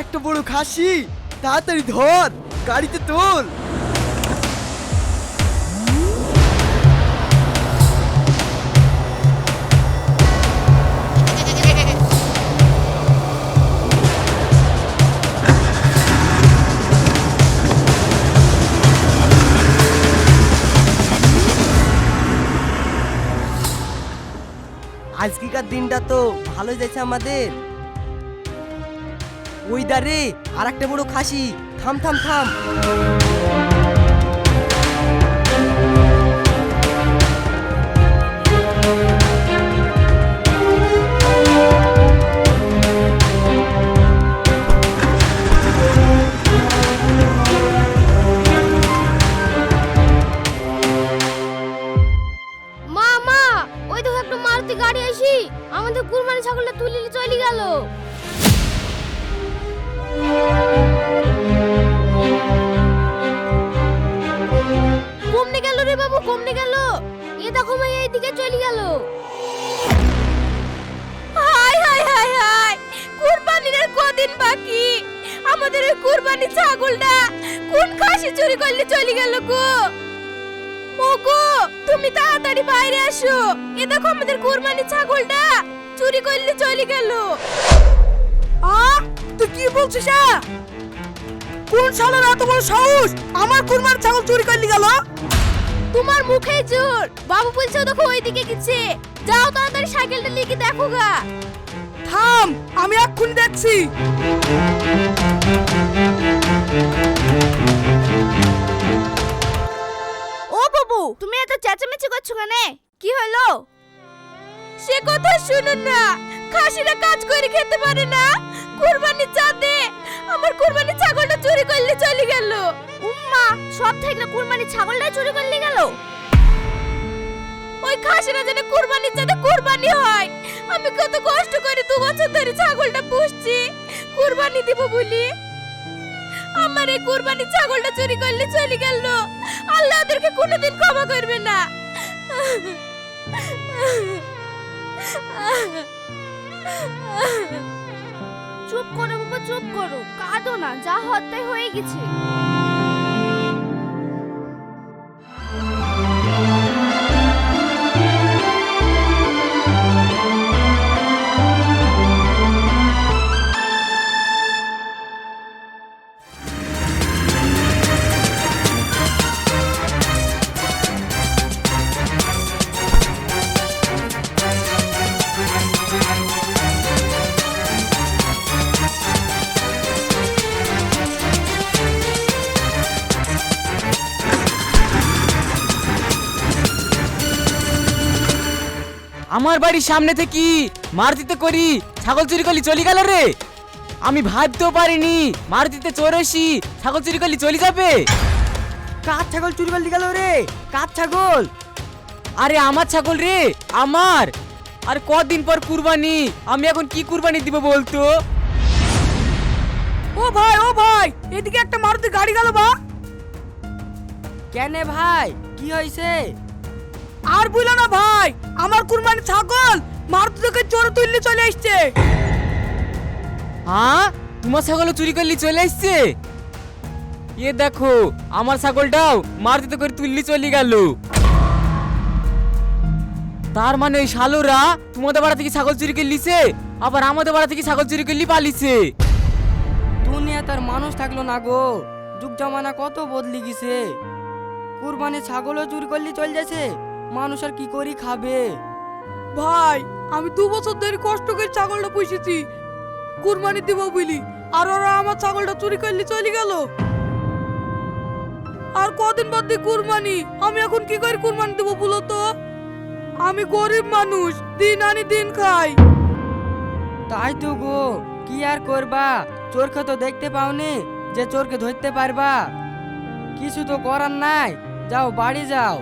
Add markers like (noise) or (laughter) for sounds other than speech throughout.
একটা বড় খাসি তাড়াতাড়ি ধর গাড়িতে তোল। আজকেকার দিনটা তো ভালো যাচ্ছে আমাদের। ওই দারে আর একটা বড় খাসি। থাম থাম থাম। ওই মারুতি গাড়ি আমাদের কুরবানি ছাগলটা তুলে চলে গেল। কমনে কদিন বাকি? আমাদের কুরবানি ছাগলটা কোন খাসি চুরি করলে চলে গেল গো? ওগো, তুমি তাড়াতাড়ি বাইরে আসো। এ দেখো আমাদের কুরবানি ছাগলটা চুরি করলে চলে গেল। বলছিস আ? কোন শালার এত বড় সাহস? আমার কুরবান ছাগল চুরি করলি গেল? তোমার মুখে জোর। বাবু বলছে দেখো ওইদিকে গেছে। যাও তাড়াতাড়ি সাইকেলটা নিয়ে গিয়ে দেখো গা। থাম আমি এক্ষুনি দেখছি। ও বাবু তুমি এত চেঁচামেচি করছ কেন? কি হলো? সে কথা শুনুন না। খাসিরা কাজ করে খেতে পারে না। কুরবানির চাঁদে সব থেকে না কুরবানির ছাগলটা চুরি করলে গেল। ওই খাসিরা যেন কুরবানির চাঁদে কুরবানি হয়। আমি কত কষ্ট করে দু বছর ধরে ছাগলটা পুষছি। কুরবানি দিব বলি। আমার এই কুরবানি ছাগলটা চুরি করলে চলে গেল। আল্লাহ ওদেরকে কোনোদিন ক্ষমা করবে না। চুপ করো বাবা, চুপ করো। কাঁদো না, যা হত্যাই হয়ে গেছে। আমার বাড়ির সামনে থেকে মারুতিতে করি ছাগল চুরি করলি চলে গেল রে। আমি ভাবতেও পারিনি মারুতিতে চড়েছি ছাগল চুরি করলি চলে যাবে। কার ছাগল চুরি করলি গেল রে? কার ছাগল? আরে আমার ছাগল রে, আমার। আর কদিন পর কুরবানি, আমি এখন কি কুরবানি দিব বলতো? ও ভাই ও ভাই, এদিকে একটা মারুতি গাড়ি গেল বা। কেনে ভাই, কি হয়েছে আর বুঝলো না ভাই আমার কুরবানি ছাগল মারুতি থেকে চোরে তুললে চলে আসছে। হ্যাঁ? তোমার ছাগলও চুরি করলি চলে আসছে? এ দেখো আমার ছাগলটাও মারুতিতে করে তুললি চলে গেল। তার মানে ওই শালুরা তোমাদের বাড়া থেকে ছাগল চুরি করে লিছে আবার আমাদের বাড়া থেকে ছাগল চুরি করলি পালিছে। দুনিয়া তার মানুষ থাকল না গো। যুগ জামানা কত বদলি গেছে। কুরবানি ছাগলও চুরি করলি চল যাচ্ছে মানুষ আর কি করি খাবে? ভাই, আমি দু বছর ধরে কষ্ট করে ছাগলটা পুষেছি। কুরবানি দিব বুঝলি। আর ওরা আমার ছাগলটা চুরি করলে চলে গেল। আর কদিন বাদ দিয়ে কুরবানি। আমি এখন কি করে কুরবানি দেবো বলো তো? আমি গরিব মানুষ, দিন আনি দিন খাই। তাই তো গো, কি আর করবা? চোরকে তো দেখতে পাওনি যে চোরকে ধরতে পারবা। কিছু তো করার নাই, যাও বাড়ি যাও।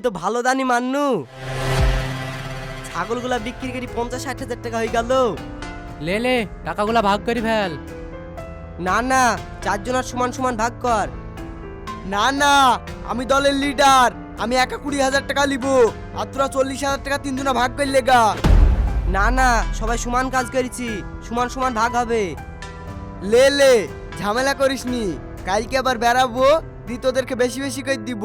আজকে তো ভালো দানি মান্নু। ছাগলগুলা বিক্রি করি পঞ্চাশ ষাট হাজার টাকা হয়ে গেল। লে লে টাকাগুলা ভাগ করি ফেল। না না চারজনের সমান সমান ভাগ কর। না না আমি দলের লিডার আমি একা কুড়ি হাজার টাকা লিব আর তোরা চল্লিশ হাজার টাকা তিনজনা ভাগ করলে গা। না না সবাই সমান কাজ করেছি সমান সমান ভাগ হবে। লে লে ঝামেলা করিসনি কালকে আবার বেড়াবো দি তোদেরকে বেশি বেশি করে দিব।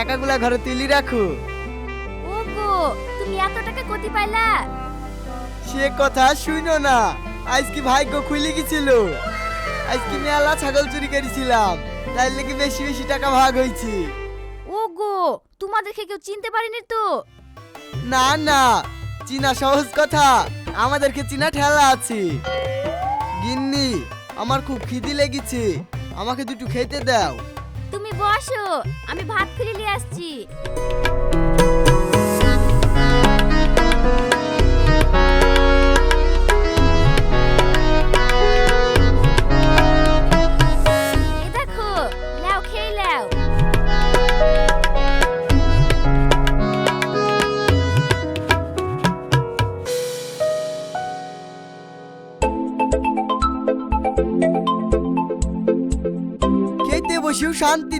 টাকাগুলা ঘরে তুলি রাখো। ওগো তুমি এত টাকা কোথি পাইলা? সে কথা শুনো না। আজ কি ভাগ্য খুলে গেছিল। আজ কি মেলা ছাগল চুরি করেছিলাম। তাই লেগে বেশি বেশি টাকা ভাগ হয়েছে। ওগো তোমাদেরকে কেউ চিনতে পারেনি তো? না না চীনা সহজ কথা। আমাদেরকে চীনা ঠেলা আছে। গিন্নি আমার খুব খিদি লেগেছে। আমাকে দুটো খেতে দাও। তুমি বসো আমি ভাত নিয়ে আসছি।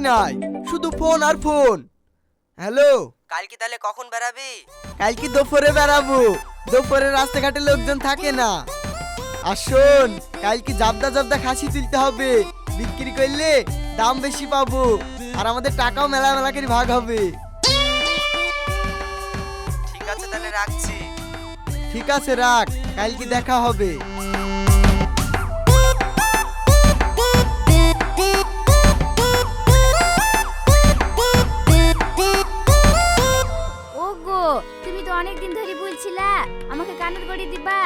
নাই শুধু ফোন আর ফোন হ্যালো কালকে তাহলে কখন বেরাবি কালকে দুপুরে বেড়াবো। দুপুরে রাস্তাঘাটে লোকজন থাকে না। আর শোন কালকে জাবদা জাবদা খাসি তুলতে হবে। বিক্রি করলে দাম বেশি পাবো। আর আমাদের টাকাও মেলা মেলা করে ভাগ হবে। ঠিক আছে তাহলে রাখছি। ঠিক আছে রাখ। কালকে দেখা হবে। অনেক দিন ধরে বলছিলা, আমাকে কানের গড়ি দিবা,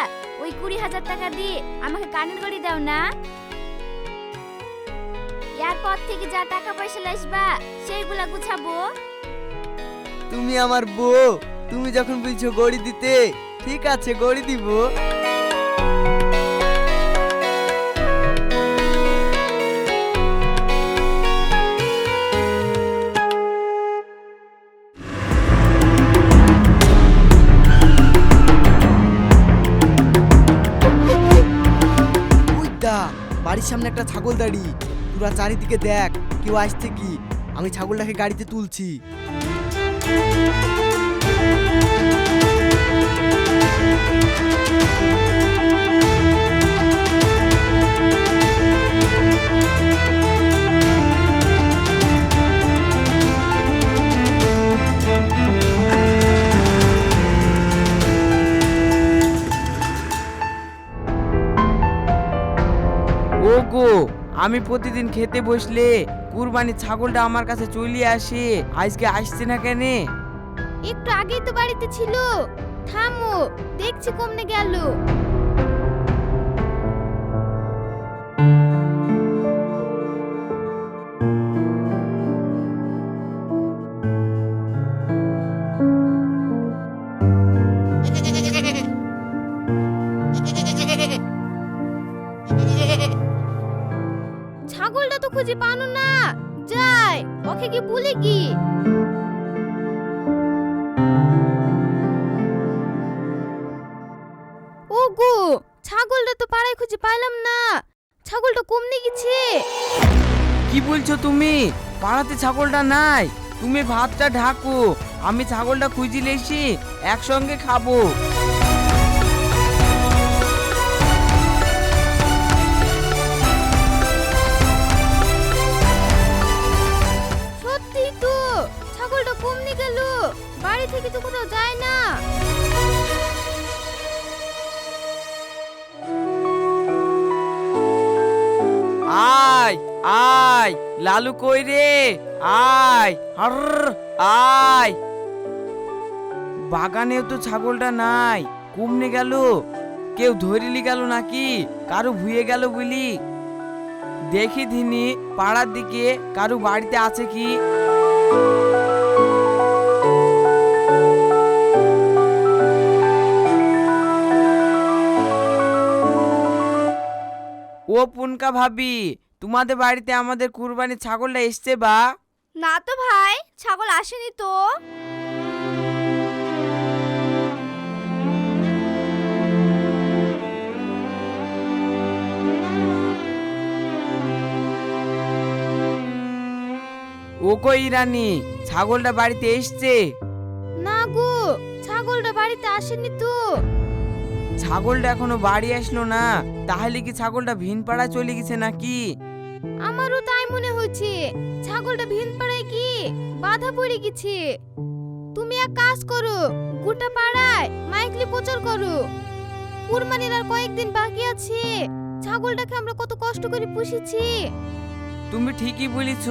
ওই কুড়ি হাজার টাকা দি আমাকে কানের গড়ি দাও না। এরপর থেকে যা টাকা পয়সা লাসবা সেইগুলা গুছাবো। তুমি আমার বউ, তুমি যখন বলছো গড়ি দিতে, ঠিক আছে, গড়ি দিব। বাড়ির সামনে একটা ছাগল দাঁড়ি। তোরা চারিদিকে দেখ, কেউ আসছে কি? আমি ছাগলটাকে গাড়িতে তুলছি। ওগো, আমি প্রতিদিন খেতে বসলে কুরবানির ছাগলটা আমার কাছে চলে আসে। আজকে আসছে না কেন? একটু আগেই তো বাড়িতে ছিল। থামো, দেখছি কমনে গেল। ছাগলটা তো খুঁজে পানো না। যাই, ওকে কি বলে কি। ওগো, ছাগলটা তো পাড়ায় খুঁজে পাইলাম না। ছাগলটা কমনে গেছে। কি বলছো তুমি? পাড়াতে ছাগলটা নাই। তুমি ভাতটা ঢাকো। আমি ছাগলটা খুঁজিলে এসে একসঙ্গে খাব। লালু কই রে? আয় হর আয়। বাগানেও তো ছাগলটা নাই, কুমনে গেল। কেউ ধরিলি গেল নাকি? কারও ভুয়ে গেল বলি। দেখি দিনি পাড়ার দিকে কারও বাড়িতে আছে কি? ও পুনকা ভাবি তোমাদের বাড়িতে আমাদের কুরবানি ছাগলটা এসছে বা? না তো ভাই ছাগল আসেনি তো। ও কই রানী ছাগলটা বাড়িতে এসছে? না গো ছাগলটা বাড়িতে আসেনি তো। ছাগলটা এখনও বাড়ি আসলো না তাহলে কি ছাগলটা ভিন পাড়া চলে গেছে নাকি? আমারও তাই মনে হচ্ছে। ছাগলটা ভিন পাড়ায় কি বাধা পড়ে গেছে। তুমি এক কাজ করো, গোটা পাড়ায় মাইকলি প্রচার করো। কুরবানির আর কয়েকদিন বাকি আছে। ছাগলটাকে আমরা কত কষ্ট করে পুষেছি। তুমি ঠিকই বলেছ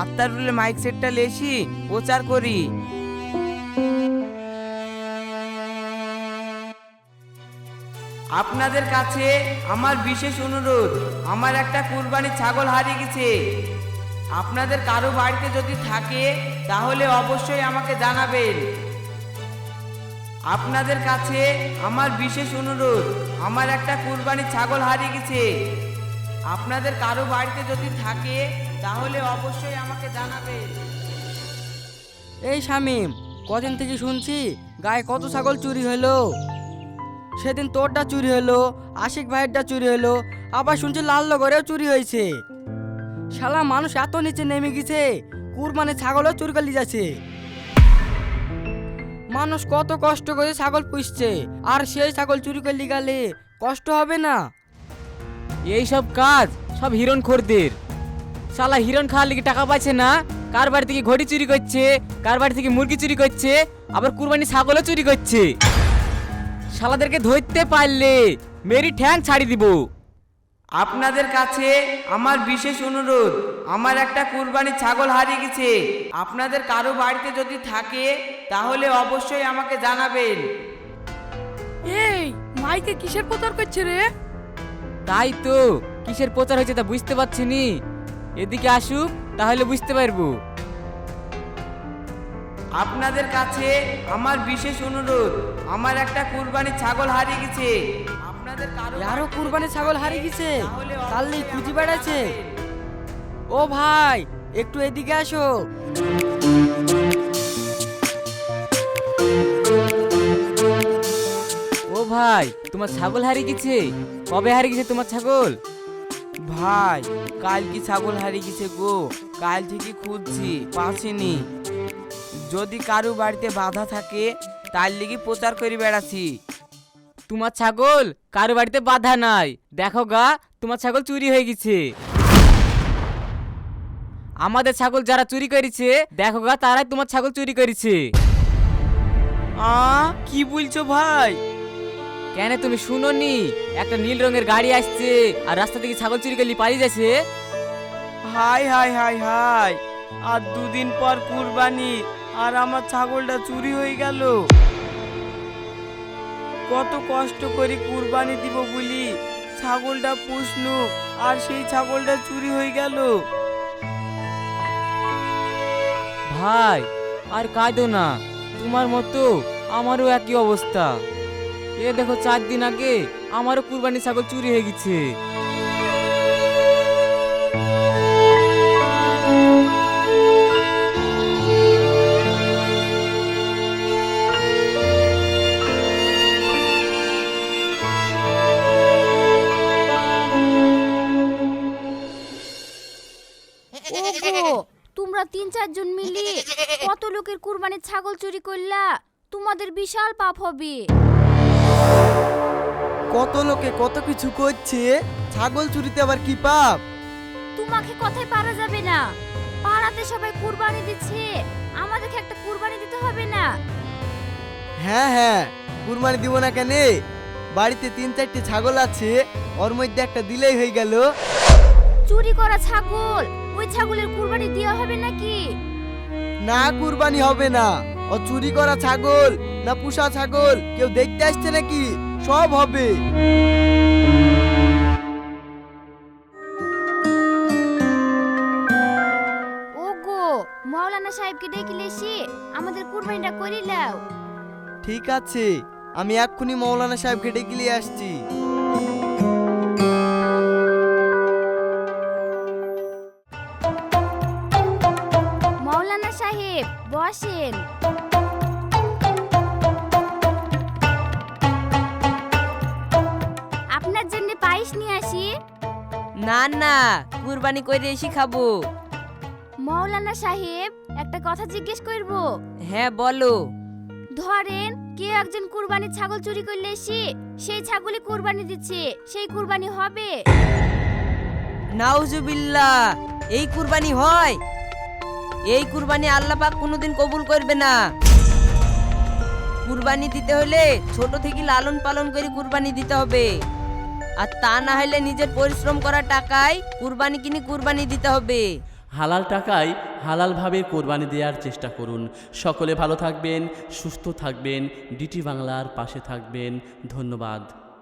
আত্মারুলে মাইক সেটটা লেসি প্রচার করি। আপনাদের কাছে আমার বিশেষ অনুরোধ, আমার একটা কুরবানি ছাগল হারিয়ে গেছে। আপনাদের কারও বাড়িতে যদি থাকে, তাহলে অবশ্যই আমাকে জানাবেন। আপনাদের কাছে আমার বিশেষ অনুরোধ, আমার একটা কুরবানি ছাগল হারিয়ে গেছে। আপনাদের কারও বাড়িতে যদি থাকে, তাহলে অবশ্যই আমাকে জানাবেন। এই শামিম, কদিন থেকে শুনছি, গায়ে কত ছাগল চুরি হলো? সেদিন তোরটা চুরি হলো, আশিক ভাইয়েরটা চুরি হলো, আবার শুনছি লালনগরেও চুরি হয়েছে। শালা মানুষ এত নিচে নেমে গেছে কুরবানি ছাগলও চুরি করে যাচ্ছে। মানুষ কত কষ্ট করে ছাগল পুষছে, আর সেই ছাগল চুরি করে গেলে কষ্ট হবে না। এই সব কাজ সব হিরণ খোরদের শালা হিরণ খাওয়ার লিগে টাকা পাচ্ছে না, কার বাড়ি থেকে ঘড়ি চুরি করছে, কার বাড়ি থেকে মুরগি চুরি করছে, আবার কুরবানি ছাগলও চুরি করছে। শালাদেরকে ধরতে পারলে মেরি ঠ্যাং ছাড়ি দিব। আপনাদের কাছে আমার বিশেষ অনুরোধ আমার একটা কুরবানি ছাগল হারিয়ে গেছে। আপনাদের কারও বাড়িতে যদি থাকে তাহলে অবশ্যই আমাকে জানাবেন। এই মাইকে কিসের প্রচার করছে রে? তাই তো কিসের প্রচার হয়েছে তা বুঝতে পারছি নি। এদিকে আসুক তাহলে বুঝতে পারব। আপনাদের কাছে আমার বিশেষ অনুরোধ আমার একটা কুরবানি ছাগল হারিয়ে গেছে। আপনাদের কারও আরও কুরবানি ছাগল হারিয়ে গেছে? তাহলে খুঁজি বেড়াচ্ছে। ও ভাই একটু এদিকে আসো। ও ভাই তোমার ছাগল হারিয়ে গেছে? কবে হারিয়ে গেছে তোমার ছাগল? ভাই কাল কি ছাগল হারিয়ে গেছে গো? কাল থেকে খুঁজছি পাচ্ছিনি যদি কারও বাড়িতে বাধা থাকে, তার লিগে প্রচার করে বেড়াচ্ছি। তোমার ছাগল কারও বাড়িতে বাধা নাই। দেখো গা, তোমার ছাগল চুরি হয়ে গেছে। আমাদের ছাগল যারা চুরি করেছে, দেখো গা, তারাই তোমার ছাগল চুরি করেছে। আ, কি বলছো ভাই? কেন তুমি শুনোনি? একটা নীল রঙের গাড়ি আসছে, আর রাস্তা থেকে ছাগল চুরি করলি পালিয়ে যাচ্ছে। হাই হাই হাই হাই। আর দুদিন পর কুরবানি। আর আমার ছাগলটা চুরি হয়ে গেল। কত কষ্ট করে কুরবানি দিব বলি। ছাগলটা পুষনু, আর সেই ছাগলটা চুরি হয়ে গেল। ভাই, আর কাঁদো না। তোমার মতো আমারও একই অবস্থা। এ দেখো, চার দিন আগে আমারও কুরবানি ছাগল চুরি হয়ে গেছে। তিন চারজন মিলে (laughs) কত লোকের কুরবানির ছাগল চুরি করলা? তোমাদের বিশাল পাপ হবে। কত লোকে কত কিছু করছে? ছাগল চুরিতে আবার কি পাপ? তোমাকে কথায় পারা যাবে না। পাড়াতে সবাই কুরবানি দিচ্ছে। আমাদেরকে একটা কুরবানি দিতে হবে না। হ্যাঁ হ্যাঁ কুরবানি দিব না কেন? বাড়িতে তিন চারটে ছাগল আছে ওর মধ্যে একটা দিলেই হয়ে গেল। চুরি করা ছাগল ছাগলের কুরবানি দেওয়া হবে নাকি? না কুরবানি হবে না। ও চুরি করা ছাগল না পুষা ছাগল কেউ দেখতে আসছে নাকি? সব হবে। ওগো মাওলানা সাহেবকে ডেকে এসে আমাদের কুরবানিটা করে লাও ঠিক আছে আমি এক্ষুনি মৌলানা সাহেবকে ডেকে নিয়ে আসছি। বসেন। আপনার জন্য পায়েস নিয়ে আসি। না না কুরবানি করে এসে খাব। মাওলানা সাহেব একটা কথা জিজ্ঞেস করব। হ্যাঁ বলো। ধরেন কেউ একজন কুরবানির ছাগল চুরি করলে এসে সেই ছাগলই কুরবানি দিচ্ছে সেই কুরবানি হবে। নাউজুবিল্লাহ এই কুরবানি হয়? এই কুরবানি আল্লাহ পাক কোনোদিন কবুল করবে না। কুরবানি দিতে হলে ছোট থেকে লালন পালন করে কুরবানি দিতে হবে। আর তা না হলে নিজের পরিশ্রম করা টাকায় কুরবানি কিনে কুরবানি দিতে হবে। হালাল টাকায় হালালভাবে কোরবানি দেওয়ার চেষ্টা করুন। সকলে ভালো থাকবেন, সুস্থ থাকবেন, ডিটি বাংলার পাশে থাকবেন। ধন্যবাদ।